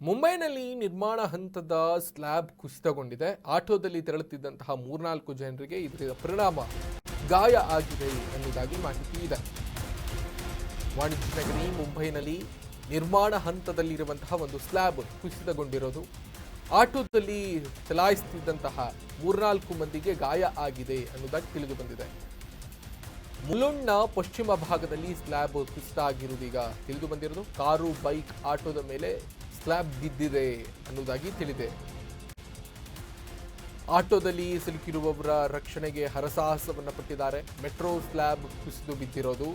ಮುಂಬೈನಲ್ಲಿ ನಿರ್ಮಾಣ ಹಂತದ ಸ್ಲ್ಯಾಬ್ ಕುಸಿತಗೊಂಡಿದೆ. ಆಟೋದಲ್ಲಿ ತೆರಳುತ್ತಿದ್ದಂತಹ ಮೂರ್ನಾಲ್ಕು ಜನರಿಗೆ ಇದರ ಪರಿಣಾಮ ಗಾಯ ಆಗಿದೆ ಎನ್ನುವುದಾಗಿ ಮಾಹಿತಿ ಇದೆ. ವಾಣಿಜ್ಯ ನಗರಿ ಮುಂಬೈನಲ್ಲಿ ನಿರ್ಮಾಣ ಹಂತದಲ್ಲಿರುವಂತಹ ಒಂದು ಸ್ಲ್ಯಾಬ್ ಕುಸಿತಗೊಂಡಿರೋದು. ಆಟೋದಲ್ಲಿ ಚಲಾಯಿಸುತ್ತಿದ್ದಂತಹ ಮೂರ್ನಾಲ್ಕು ಮಂದಿಗೆ ಗಾಯ ಆಗಿದೆ ಅನ್ನೋದಾಗಿ ತಿಳಿದು ಬಂದಿದೆ ಮುಲುಂಡ್ನ ಪಶ್ಚಿಮ ಭಾಗದಲ್ಲಿ ಸ್ಲ್ಯಾಬ್ ಕುಸಿತ ಆಗಿರುವುದೀಗ ತಿಳಿದು ಬಂದಿರೋದು ಕಾರು, ಬೈಕ್, ಆಟೋದ ಮೇಲೆ ಸ್ಲ್ಯಾಬ್ ಬಿದ್ದಿದೆ ಅನ್ನೋದಾಗಿ ತಿಳಿದೆ. ಆಟೋದಲ್ಲಿ ಸಿಲುಕಿರುವವರ ರಕ್ಷಣೆಗೆ ಹರಸಾಹಸವನ್ನು ಪಟ್ಟಿದ್ದಾರೆ. ಮೆಟ್ರೋ ಸ್ಲ್ಯಾಬ್ ಕುಸಿದು ಬಿದ್ದಿರೋದು.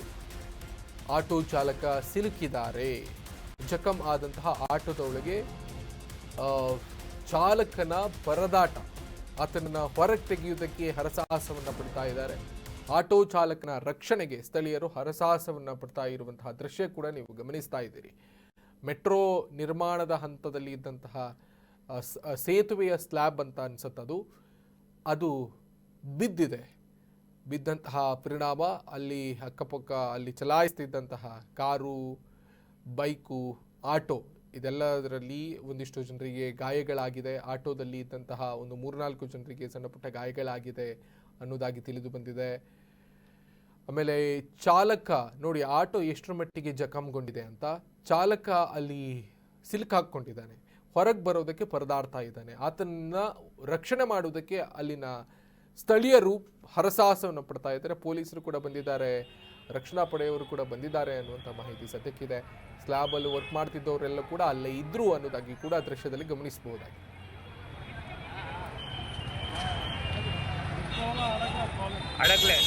ಆಟೋ ಚಾಲಕ ಸಿಲುಕಿದ್ದಾರೆ. ಜಖಂ ಆದಂತಹ ಆಟೋದ ಒಳಗೆ ಚಾಲಕನ ಪರದಾಟ. ಆತನನ್ನ ಹೊರಗೆ ತೆಗೆಯುವುದಕ್ಕೆ ಹರಸಾಹಸವನ್ನು ಪಡ್ತಾ ಇದ್ದಾರೆ. ಆಟೋ ಚಾಲಕನ ರಕ್ಷಣೆಗೆ ಸ್ಥಳೀಯರು ಹರಸಾಹಸವನ್ನು ಪಡ್ತಾ ಇರುವಂತಹ ದೃಶ್ಯ ಕೂಡ ನೀವು ಗಮನಿಸ್ತಾ ಇದ್ದೀರಿ. ಮೆಟ್ರೋ ನಿರ್ಮಾಣದ ಹಂತದಲ್ಲಿ ಇದ್ದಂತಹ ಸೇತುವೆಯ ಸ್ಲ್ಯಾಬ್ ಅಂತ ಅನಿಸುತ್ತದು. ಅದು ಬಿದ್ದಿದೆ. ಬಿದ್ದಂತಹ ಪರಿಣಾಮ, ಅಲ್ಲಿ ಅಕ್ಕಪಕ್ಕ ಅಲ್ಲಿ ಚಲಾಯಿಸ್ತಿದ್ದಂತಹ ಕಾರು, ಬೈಕು, ಆಟೋ, ಇದೆಲ್ಲದರಲ್ಲಿ ಒಂದಿಷ್ಟು ಜನರಿಗೆ ಗಾಯಗಳಾಗಿದೆ. ಆಟೋದಲ್ಲಿ ಇದ್ದಂತಹ ಒಂದು ಮೂರ್ನಾಲ್ಕು ಜನರಿಗೆ ಸಣ್ಣಪುಟ್ಟ ಗಾಯಗಳಾಗಿದೆ ಅನ್ನೋದಾಗಿ ತಿಳಿದು ಬಂದಿದೆ. ಆಮೇಲೆ ಚಾಲಕ ನೋಡಿ, ಆಟೋ ಎಷ್ಟರ ಮಟ್ಟಿಗೆ ಜಖಮ್ಗೊಂಡಿದೆ ಅಂತ ಚಾಲಕ ಅಲ್ಲಿ ಸಿಲುಕಾಕೊಂಡಿದ್ದಾನೆ ಹೊರಗೆ ಬರೋದಕ್ಕೆ ಪರದಾಡ್ತಾ ಇದ್ದಾನೆ. ಆತನ ರಕ್ಷಣೆ ಮಾಡುವುದಕ್ಕೆ ಅಲ್ಲಿನ ಸ್ಥಳೀಯರು ಹರಸಾಹಸವನ್ನು ಪಡ್ತಾ ಇದ್ದಾರೆ. ಪೊಲೀಸರು ಕೂಡ ಬಂದಿದ್ದಾರೆ, ರಕ್ಷಣಾ ಪಡೆಯವರು ಕೂಡ ಬಂದಿದ್ದಾರೆ ಅನ್ನುವಂಥ ಮಾಹಿತಿ ಸದ್ಯಕ್ಕಿದೆ. ಸ್ಲ್ಯಾಬಲ್ಲಿ ವರ್ಕ್ ಮಾಡ್ತಿದ್ದವರೆಲ್ಲ ಕೂಡ ಅಲ್ಲೇ ಇದ್ರು ಅನ್ನೋದಾಗಿ ಕೂಡ ದೃಶ್ಯದಲ್ಲಿ ಗಮನಿಸಬಹುದಾಗಿದೆ. ಅಡಗ್ಲೆ.